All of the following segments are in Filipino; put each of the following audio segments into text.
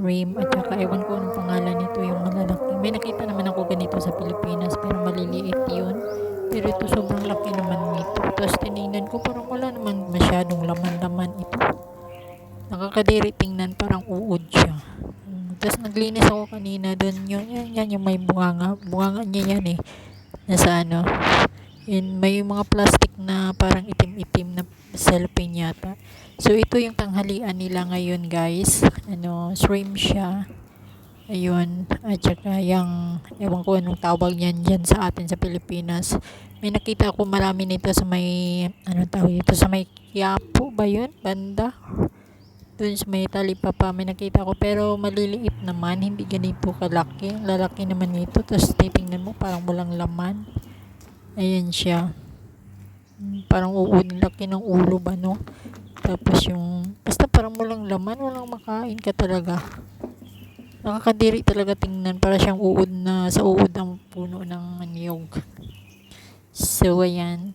shrimp at saka ewan ko anong pangalan nito yung malalaki. May nakita naman ako ganito sa Pilipinas pero maliliit yun. Pero ito sobrang laki naman nito. Tapos tinignan ko parang wala naman masyadong laman-laman ito. Nakakadiri tingnan parang uod siya. Tapos naglinis ako kanina doon yung yan, yan yung may bunganga. Bunganga niya yan eh. Nasa ano. Yun, may mga plastic na parang itim-itim na cellophane yata. So ito yung tanghalian nila ngayon guys. Ano, shrimp siya. Ayun, at saka yung, ewan ko anong tawag niyan dyan sa atin sa Pilipinas. May nakita ako marami nito sa may, ano tawag ito, sa may Quiapo ba yun? Banda? Doon sa may talipapa, may nakita ko. Pero maliliit naman, hindi ganito kalaki. Lalaki naman nito. Tapos titingnan mo, parang walang laman. Ayan siya. Parang uod, laki ng ulo ba, no? Tapos yung, basta parang walang laman, walang makain ka talaga. Nakakadiri talaga tingnan. Para siyang uod na, sa uod ang puno ng niyog. So, ayan.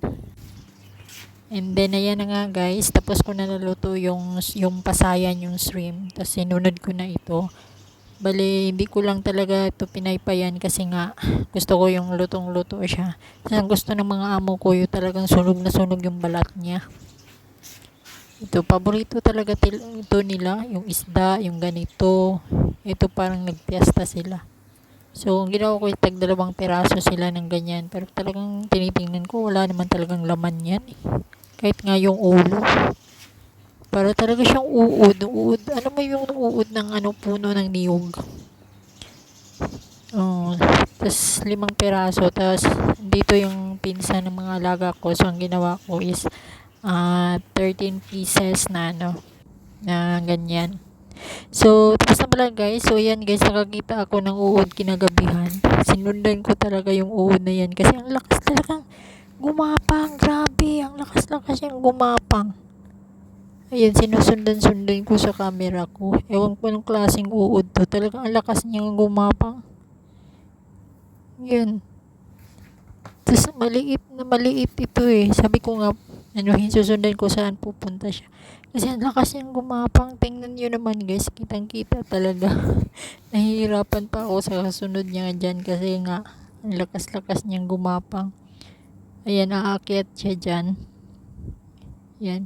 And then, ayan na nga guys. Tapos ko na naluto yung, yung pasayan, yung shrimp. Tapos, sinunod ko na ito. Bali, hindi ko lang talaga ito pinaypayan kasi nga gusto ko yung lutong-luto siya. Ang gusto ng mga amo ko yung talagang sunog na sunog yung balat niya. Ito, paborito talaga ito nila, yung isda, yung ganito. Ito parang nagpiesta sila. So, ang ginawa ko, tag dalawang peraso sila ng ganyan. Pero talagang tinitingnan ko, wala naman talagang laman yan. eh. Kahit nga yung ulo. Para talaga siyang uod. uod. Ano mo yung uod ng ano, puno ng niyog? Oh, tas limang peraso. Tas dito yung pinsa ng mga alaga ko. So, ang ginawa ko is ah 13 pieces na ano, na ganyan. So, tapos na pala guys. So, yan guys, nakakita ako ng uod kinagabihan. Sinundan ko talaga yung uod na yan. Kasi ang lakas talagang gumapang. Grabe, ang lakas-lakas yung gumapang. Ayan, sinusundan-sundan ko sa camera ko. Ewan ko anong klaseng uod to. Talagang ang lakas niyang gumapang. Yan. Tapos maliit na maliit ito eh. Sabi ko nga, ano, susundan ko saan pupunta siya. Kasi ang lakas niyang gumapang. Tingnan niyo naman guys, kitang-kita talaga. Nahihirapan pa ako sa kasunod niya dyan kasi nga, ang lakas-lakas niyang gumapang. Ayan, aakyat siya dyan. Yan.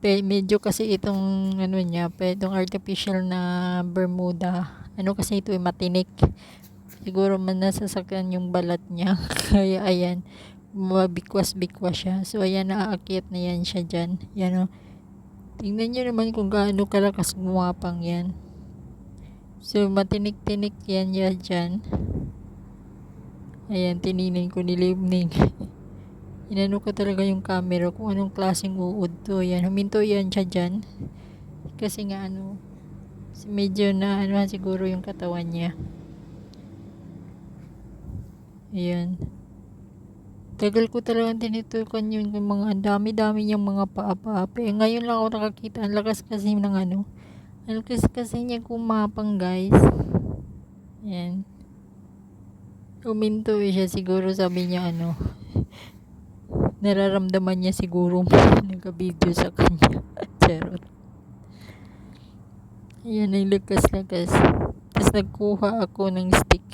Medyo kasi itong ano niya, itong artificial na Bermuda, ano kasi ito ay matinik. Siguro man nasasakyan yung balat niya. Kaya ayan, mabikwas-bikwas siya. So ayan, naaakyat na yan siya dyan. Yan o. Tingnan nyo naman kung gaano kalakas gumapang yan. So matinik-tinik yan yan dyan. Ayan, tininin ko nilibning. Inano ko talaga yung camera kung anong klaseng uod to. Yan, huminto yan siya dyan. Kasi nga ano, medyo na ano siguro yung katawan niya. Ayan. Tagal ko talagang tinitukan yung mga dami-dami niyang mga paa-paa. Eh, ngayon lang ako nakakita. Ang lakas kasi ng ano. Ang lakas kasi niya kumapang guys. Ayan. Uminto siya siguro sabi niya ano. Nararamdaman niya siguro nagka-video sa kanya. Charot. Ayan, ang lakas-lakas. Tapos nagkuha ako ng stick.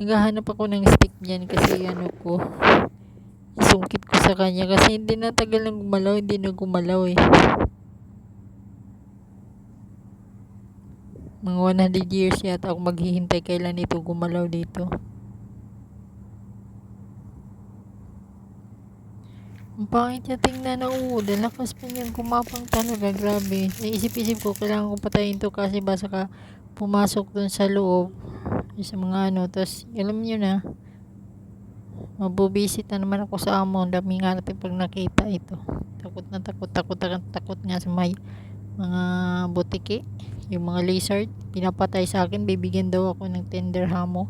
Naghahanap ako ng stick niyan kasi ano ko, isungkit ko sa kanya kasi hindi na tagal nang gumalaw, hindi na gumalaw eh. Mga 100 years yata ako maghihintay kailan ito gumalaw dito. Ang pangit niya tingnan na uod. Ang lakas pa niya gumapang talaga. Grabe. Naisip-isip ko, kailangan ko patayin to kasi basta ka pumasok dun sa loob. Sa mga ano. Tapos, alam niyo na, mabubisit na naman ako sa amo. Ang dami nga natin pag nakita ito. Takot na takot. Takot takot, takot nga sa may mga butiki. Yung mga lizard. Pinapatay sa akin. Bibigyan daw ako ng tender hamo.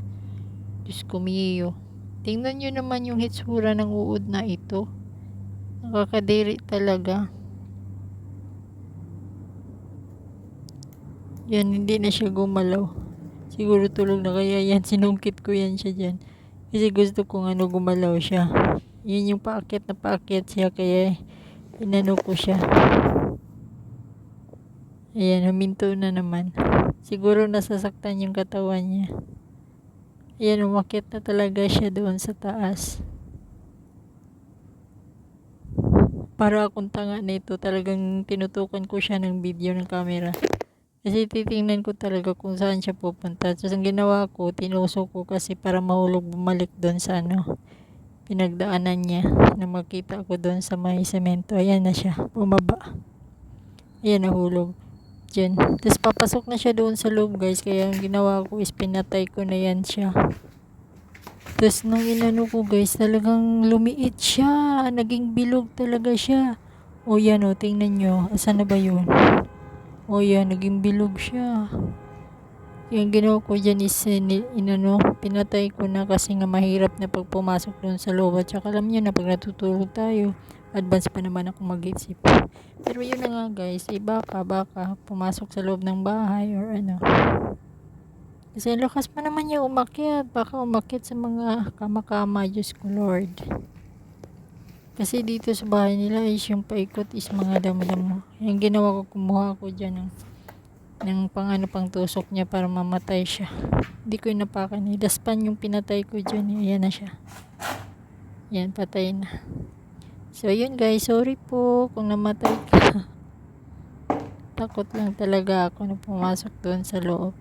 Diyos ko miyo. Tingnan nyo naman yung hitsura ng uod na ito. Nakakadiri talaga. Yan, hindi na siya gumalaw. Siguro tulog na kaya yan. Sinungkit ko yan siya dyan. Kasi gusto kong ano gumalaw siya. Yan yung paakyat na paakyat siya. Kaya inano ko siya. Ayan, huminto na naman. Siguro nasasaktan yung katawan niya. Ayan, umakit na talaga siya doon sa taas. Para akong tanga nito, talagang tinutukan ko siya ng video ng camera. Kasi titingnan ko talaga kung saan siya pupunta. Tapos ang ginawa ko, tinusok ko kasi para mahulog bumalik doon sa ano, pinagdaanan niya. Na makita ko doon sa may semento. Ayan na siya, bumaba. Ayan, nahulog. Diyan. Tapos papasok na siya doon sa loob guys. Kaya ang ginawa ko is pinatay ko na yan siya. Tapos nung inano ko guys, talagang lumiit siya. Naging bilog talaga siya. O yan o, tingnan nyo. Asan na ba yun? O yan, naging bilog siya. Yung ginawa ko dyan is inano, pinatay ko na kasi nga mahirap na pag pumasok doon sa loob. At saka alam nyo na pag natutulog tayo, advance pa naman ako mag-isip. Pero yun na nga guys, eh baka, baka pumasok sa loob ng bahay or ano. Kasi lakas pa naman niya umakyat. Baka umakyat sa mga kama-kama. Diyos ko Lord. Kasi dito sa bahay nila is yung paikot is mga damo-damo. Yung ginawa ko, kumuha ko dyan ng, ng pang ano pang tusok niya para mamatay siya. Hindi ko inapakan. Daspan yung pinatay ko dyan. Ayan na siya. Yan, patay na. So, yun guys. Sorry po kung namatay ka. Takot lang talaga ako na pumasok doon sa loob.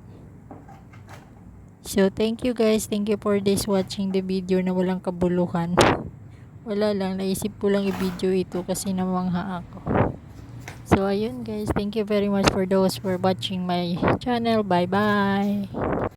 So, thank you guys. Thank you for this watching the video na walang kabuluhan. Wala lang. Naisip ko lang i-video ito kasi namangha ako. So, ayun guys. Thank you very much for those for watching my channel. Bye-bye.